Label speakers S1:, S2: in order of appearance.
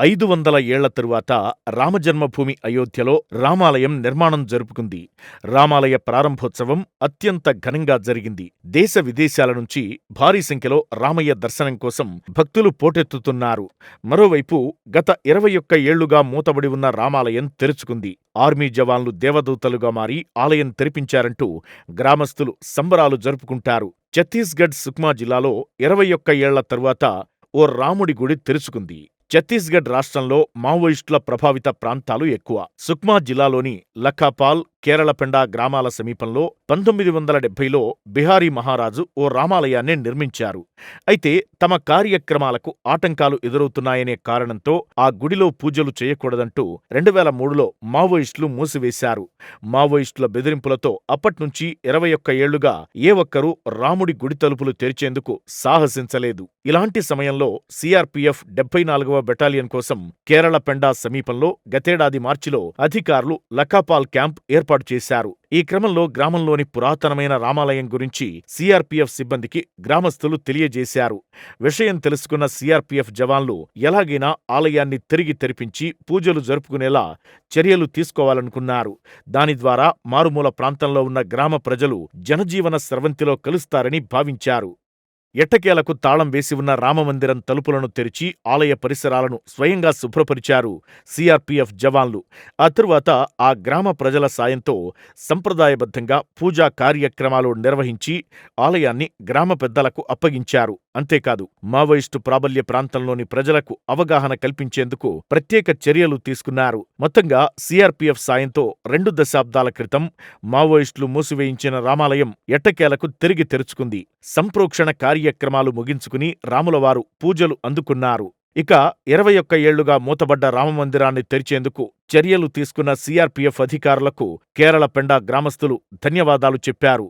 S1: ఐదు వందల ఏళ్ళ తరువాత రామజన్మభూమి అయోధ్యలో రామాలయం నిర్మాణం జరుపుకుంది. రామాలయ ప్రారంభోత్సవం అత్యంత ఘనంగా జరిగింది. దేశ విదేశాల నుంచి భారీ సంఖ్యలో రామయ్య దర్శనం కోసం భక్తులు పోటెత్తుతున్నారు. మరోవైపు గత ఇరవై ఒక్క ఏళ్ళుగా మూతబడి ఉన్న రామాలయం తెరుచుకుంది. ఆర్మీ జవాన్లు దేవదూతలుగా మారి ఆలయం తెరిపించారంటూ గ్రామస్తులు సంబరాలు జరుపుకుంటారు. ఛత్తీస్గఢ్ సుక్మా జిల్లాలో ఇరవై ఒక్క ఏళ్ళ తరువాత ఓ రాముడి గుడి తెరుచుకుంది. ఛత్తీస్గఢ్ రాష్ట్రంలో మావోయిస్టుల ప్రభావిత ప్రాంతాలు ఎక్కువ. సుక్మా జిల్లాలోని లఖాపాల్ కేరళపెండ గ్రామాల సమీపంలో పంతొమ్మిది వందల డెబ్బైలో బిహారీ మహారాజు ఓ రామాలయాన్ని నిర్మించారు. అయితే తమ కార్యక్రమాలకు ఆటంకాలు ఎదురవుతున్నాయనే కారణంతో ఆ గుడిలో పూజలు చేయకూడదంటూ రెండు వేల మూడులో మావోయిస్టులు మూసివేశారు. మావోయిస్టుల బెదిరింపులతో అప్పట్నుంచి ఇరవై ఒక్క ఏళ్ళుగా ఏ ఒక్కరూ రాముడి గుడి తలుపులు తెరిచేందుకు సాహసించలేదు. ఇలాంటి సమయంలో సిఆర్పీఎఫ్ డెబ్బై నాలుగవ బెటాలియన్ కోసం కేరళపెండా సమీపంలో గతేడాది మార్చిలో అధికారులు లకాపాల్ క్యాంప్ ఏర్పాటు ఏర్పాటు చేశారు. ఈ క్రమంలో గ్రామంలోని పురాతనమైన రామాలయం గురించి సిఆర్పీఎఫ్ సిబ్బందికి గ్రామస్తులు తెలియజేశారు. విషయం తెలుసుకున్న సిఆర్పీఎఫ్ జవాన్లు ఎలాగైనా ఆలయాన్ని తిరిగి తెరిపించి పూజలు జరుపుకునేలా చర్యలు తీసుకోవాలనుకున్నారు. దాని ద్వారా మారుమూల ప్రాంతంలో ఉన్న గ్రామ ప్రజలు జనజీవన స్రవంతిలో కలుస్తారని భావించారు. ఎట్టకేలకు తాళం వేసి ఉన్న రామమందిరం తలుపులను తెరిచి ఆలయ పరిసరాలను స్వయంగా శుభ్రపరిచారు సిఆర్పీఎఫ్ జవాన్లు. ఆ తరువాత ఆ గ్రామ ప్రజల సాయంతో సంప్రదాయబద్ధంగా పూజా కార్యక్రమాలు నిర్వహించి ఆలయాన్ని గ్రామ పెద్దలకు అప్పగించారు. అంతేకాదు మావోయిస్టు ప్రాబల్య ప్రాంతంలోని ప్రజలకు అవగాహన కల్పించేందుకు ప్రత్యేక చర్యలు తీసుకున్నారు. మొత్తంగా సిఆర్పీఎఫ్ సాయంతో రెండు దశాబ్దాల క్రితం మావోయిస్టులు మూసివేయించిన రామాలయం ఎట్టకేలకు తిరిగి తెరుచుకుంది. సంప్రోక్షణ కార్య కార్యక్రమాలు ముగించుకుని రాములవారు పూజలు అందుకున్నారు. ఇక ఇరవై ఒక్క ఏళ్ళుగా మూతబడ్డ రామమందిరాన్ని తెరిచేందుకు చర్యలు తీసుకున్న సిఆర్పీఎఫ్ అధికారులకు కేరళ పెండా గ్రామస్తులు ధన్యవాదాలు చెప్పారు.